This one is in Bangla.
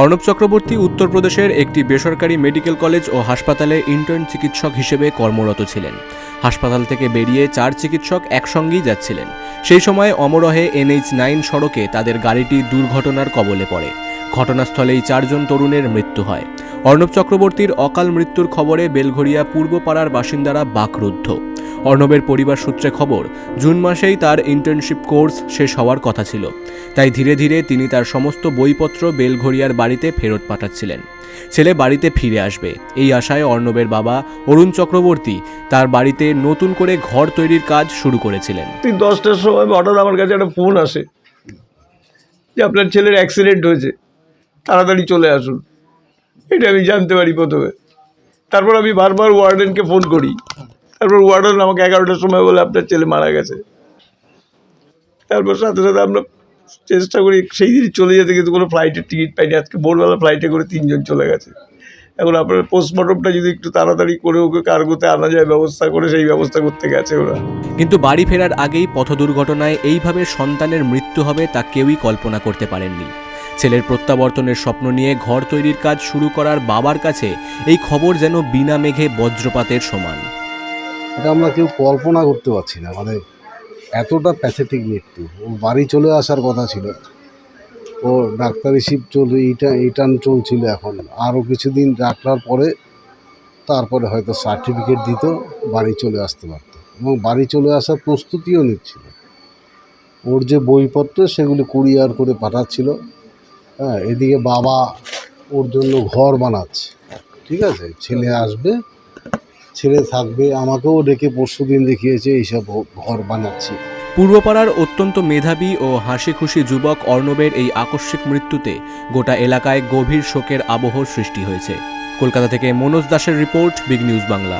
অর্ণব চক্রবর্তী উত্তরপ্রদেশের একটি বেসরকারি মেডিকেল কলেজ ও হাসপাতালে ইন্টার্ন চিকিৎসক হিসেবে কর্মরত ছিলেন। হাসপাতাল থেকে বেরিয়ে চার চিকিৎসক একসঙ্গেই যাচ্ছিলেন। সেই সময় অমরহে এনএইচ নাইন সড়কে তাদের গাড়িটি দুর্ঘটনার কবলে পড়ে। ঘটনাস্থলেই চারজন তরুণের মৃত্যু হয়। অর্ণব চক্রবর্তীর অকাল মৃত্যুর খবরে বেলঘরিয়া পূর্বপাড়ার বাসিন্দারা বাকরুদ্ধ। অর্ণবের পরিবার সূত্রে খবর, জুন মাসেই তার ইন্টার্নশিপ কোর্স শেষ হওয়ার কথা ছিল। তাই ধীরে ধীরে তিনি তার সমস্ত বইপত্র বেলঘরিয়ার বাড়িতে ফেরত পাঠাচ্ছিলেন। ছেলে বাড়িতে ফিরে আসবে। এই আশায় অর্ণবের বাবা অরুণ চক্রবর্তী তার বাড়িতে নতুন করে ঘর তৈরির কাজ শুরু করেছিলেন। দশটার সময় হঠাৎ আমার কাছে একটা ফোন আসে যে আপনার ছেলের অ্যাক্সিডেন্ট হয়েছে। তাড়াতাড়ি চলে আসুন। এটা আমি জানতে পারি প্রথমে। তারপর আমি বারবার ওয়ার্ডেনকে ফোন করি। তারপর ওয়ার্ডেন আমাকে এগারোটার সময় বলে, আপনার ছেলে মারা গেছে। তারপর সাথে সাথে আমরা চেষ্টা করি, সেই দিন চলে যেতে, কিন্তু কোনো ফ্লাইটের টিকিট পাইনি। আজকে ভোরবেলা ফ্লাইটে করে তিনজন চলে গেছে। এখন আপনার পোস্টমর্টমটা যদি একটু তাড়াতাড়ি করে ওকে কার্গোতে আনা যায়, ব্যবস্থা করে সেই ব্যবস্থা করতে গেছে ওরা। কিন্তু বাড়ি ফেরার আগেই পথ দুর্ঘটনায় এইভাবে সন্তানের মৃত্যু হবে তা কেউই কল্পনা করতে পারেননি। ছেলের প্রত্যাবর্তনের স্বপ্ন নিয়ে ঘর তৈরির কাজ শুরু করার বাবার কাছে এই খবর যেন বিনা মেঘে বজ্রপাতের সমান। এটা আমরা কেউ কল্পনা করতে পারছি না। মানে এতটা প্যাথেটিক মৃত্যু। ও বাড়ি চলে আসার কথা ছিল। ও ডাক্তারি শিপ চল এইটা এইটান চলছিল এখন। আরও কিছুদিন রাখার পরে তারপরে হয়তো সার্টিফিকেট দিত, বাড়ি চলে আসতে পারত। এবং বাড়ি চলে আসার প্রস্তুতিও নিচ্ছিল। ওর যে বইপত্র, সেগুলি কুরিয়ার করে পাঠাচ্ছিল। হ্যাঁ এদিকে বাবা ওর জন্য ঘর বানাচ্ছে। ঠিক আছে? ছেলে আসবে, ছেলে থাকবে, আমাকেও ডেকে পরশু দিন দেখিয়েছে এইসব ঘর বানাচ্ছি। পূর্বপাড়ার অত্যন্ত মেধাবী ও হাসি খুশি যুবক অর্ণবের এই আকস্মিক মৃত্যুতে গোটা এলাকায় গভীর শোকের আবহ সৃষ্টি হয়েছে। কলকাতা থেকে মনোজ দাসের রিপোর্ট, বিগ নিউজ বাংলা।